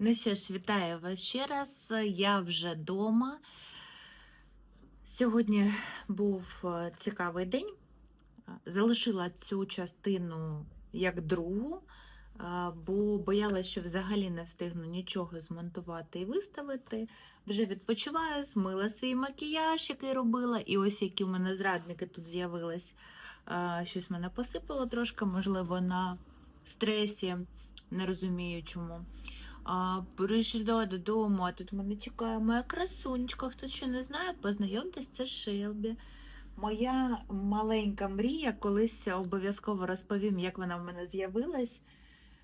Ну що ж, вітаю вас ще раз. Я вже вдома. Сьогодні був е, цікавий день. Залишила цю частину як другу, бо боялася, що взагалі не встигну нічого змонтувати і виставити. Вже відпочиваю, змила свій макіяж, який робила, і ось які у мене зрадники тут з'явились. Щось мене посипало трошки, можливо, на стресі, не розумію чому. А, прийшла додому, а тут мене чекає моя красунечка. Хто ще не знає, познайомтесь, це Шелбі. Моя маленька мрія, колись обов'язково розповім, як вона в мене з'явилась,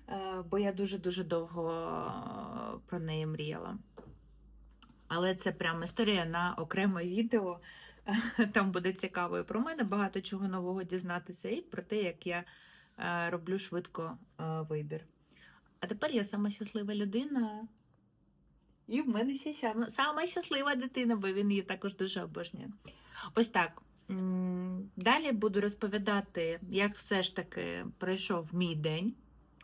е, бо я дуже-дуже довго е, про неї мріяла. Але це прям історія на окреме відео. Там буде цікаво і про мене багато чого нового дізнатися, і про те, як я е, роблю швидко вибір. А тепер я сама щаслива людина. І в мене ще сама, сама щаслива дитина, бо він її також дуже обожнює. Ось так. Далі буду розповідати, як все ж таки пройшов мій день.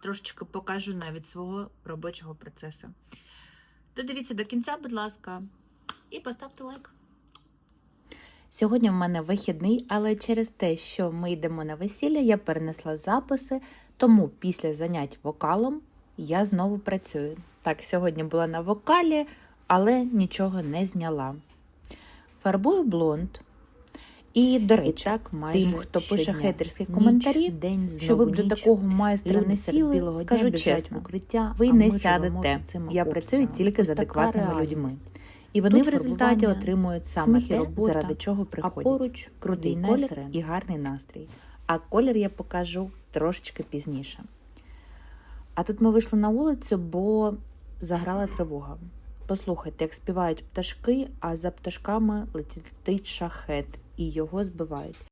Трошечки покажу навіть свого робочого процесу. Додивіться до кінця, будь ласка, і поставте лайк. Сьогодні в мене вихідний, але через те, що ми йдемо на весілля, я перенесла записи, тому після занять вокалом я знову працюю. Так, сьогодні була на вокалі, але нічого не зняла. Фарбую блонд. І, до речі, так, майже тим, хто пише щодня. хейтерські Ніч, коментарі, день, що ви б до такого майстра не сіли, скажу чесно, укриття, ви не сядете. Я працюю тільки з адекватними людьми. І вони Тут в результаті отримують саме те, робота, заради чого А поруч крутий колір і гарний настрій. А колір я покажу трошечки пізніше. А тут ми вийшли на вулицю, бо заграла тривога. Послухайте, як співають пташки, а за пташками летить шахет, і його збивають.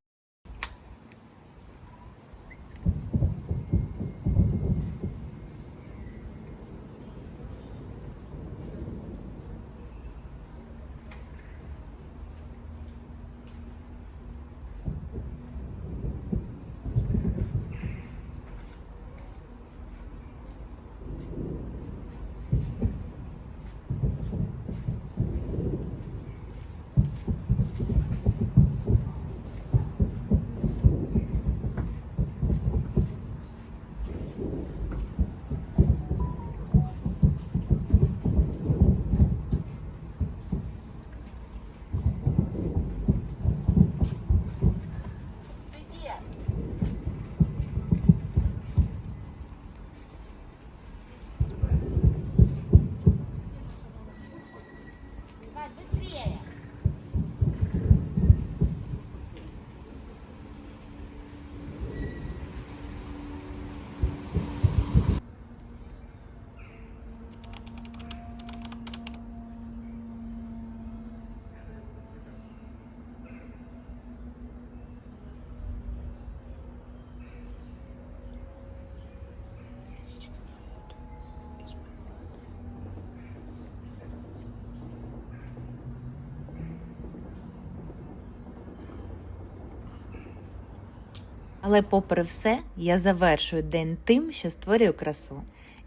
Але, попри все, я завершую день тим, що створюю красу.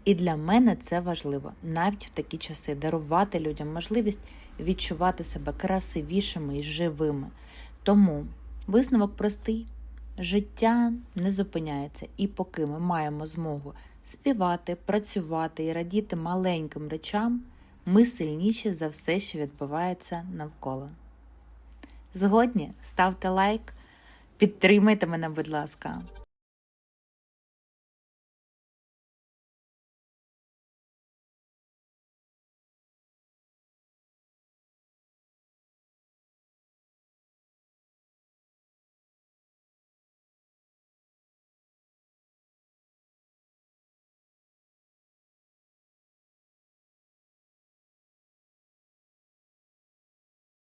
І для мене це важливо навіть в такі часи дарувати людям можливість відчувати себе красивішими і живими. Тому висновок простий: життя не зупиняється, і поки ми маємо змогу співати, працювати і радіти маленьким речам, ми сильніші за все, що відбувається навколо. Згодні ставте лайк, підтримайте мене, будь ласка.